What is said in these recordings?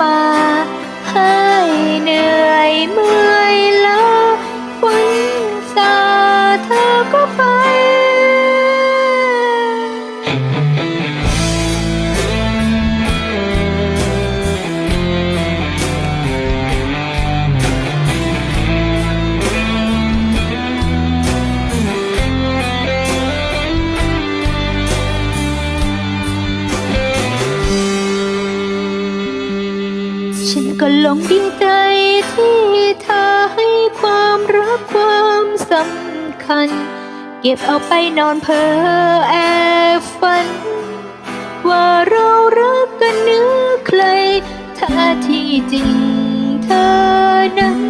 มาให้เหนื่อยเมื่อ งดีใจที่เธอให้ความรักความสำคัญ เก็บเอาไปนอนเพ้อแอบฝัน ว่าเรารักกันเนื้อใครถ้าที่จริงเธอนั้น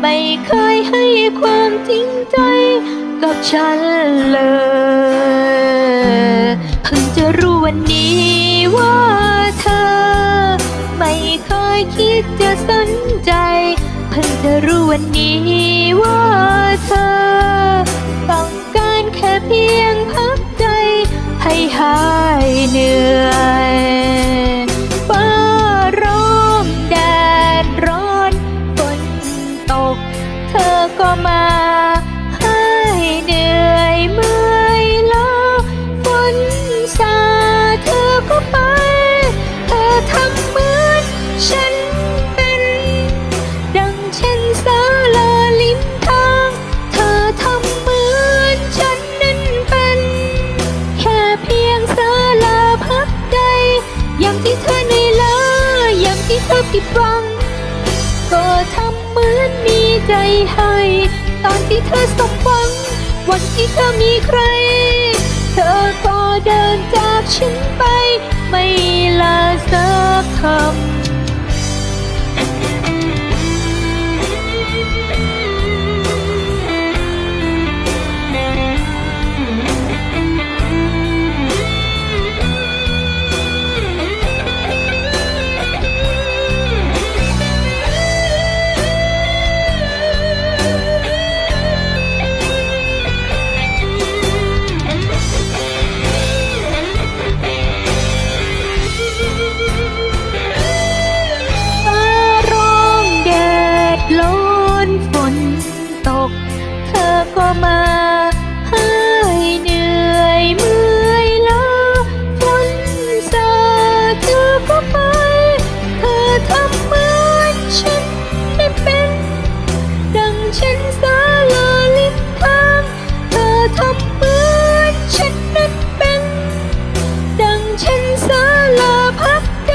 ไม่เคยให้ความจริงใจกับฉันเลย เพิ่งจะรู้วันนี้ว่าเธอ ไม่เคยคิดจะสนใจ เพิ่งจะรู้วันนี้ว่าเธอ ต้องการแค่เพียงพักใจ ให้หายเหนื่อยฟ้าร้องแดดร้อนฝนตก เธอก็มาให้เหนื่อยเมื่อยล้าฝนสาดเธอก็ไป สาลาลิมทาเธอทำเหมือนฉันนั้นเป็น แค่เพียงสาลาพักใจอย่างที่เธอในอยล้าอย่างที่เธอผิดหวัง ก็ทำเหมือนมีใจให้ ตอนที่เธอสมหวัง วันที่เธอมีใคร เธอก็เดินจากฉันไป ไม่ลาสักคำ ฟ้ ก็มาให้เหนื่อยเมื่อยล้าฝนสาดเธอก็ไป เธอทำเหมือนฉันไม่เป็น ดังฉันสาลาลิมทางเธอทำเหมือนฉันนั้นเป็น ดังฉันสาลาพักใจ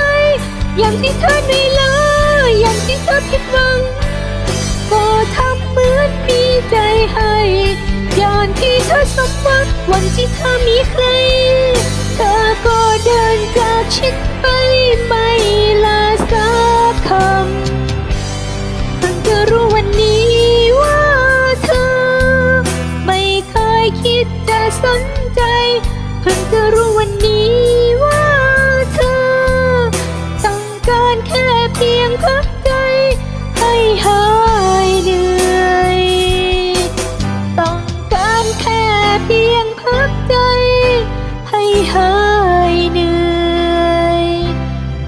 อย่างที่เธอในอยล้าอย่างที่เธอผิดหวัง ใจให้ย้อนที่เธอสมหวังวันที่เธอมีใคร เธอก็เดินจากฉันไปไม่ลาสักคำเพิ่งจะรู้วันนี้ว่าเธอ ไม่เคยคิดจะสนใจเพิ่งจะรู้วันนี้ว่าเธอ ต้องการแค่เพียงพักใจให้หายเหนื่อย เพียงพักใจ ให้หายเหนื่อย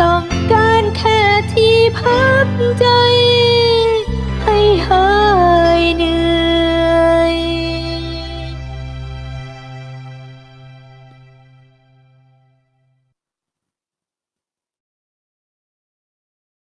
ต้องการแค่ที่พักใจ